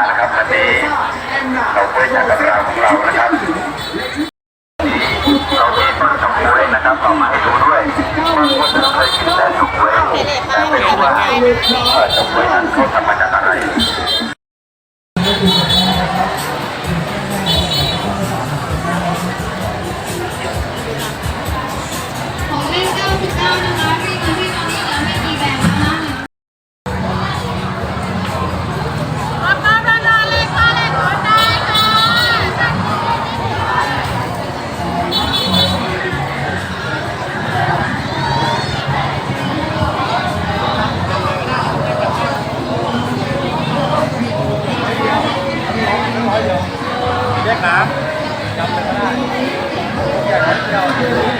านะครับวันนี้เราเพื่อจากกับเราของเรานะครับเรามีต้นชมพูนะครับเอามาให้ดูด้วยบางคนเคยกินแต่ชมพูแต่ไม่รู้ว่าเออชมพูนั้นเขาทำมาจาก เรียกน้ำจำไม่ได้อยากเที่ยวที่นี่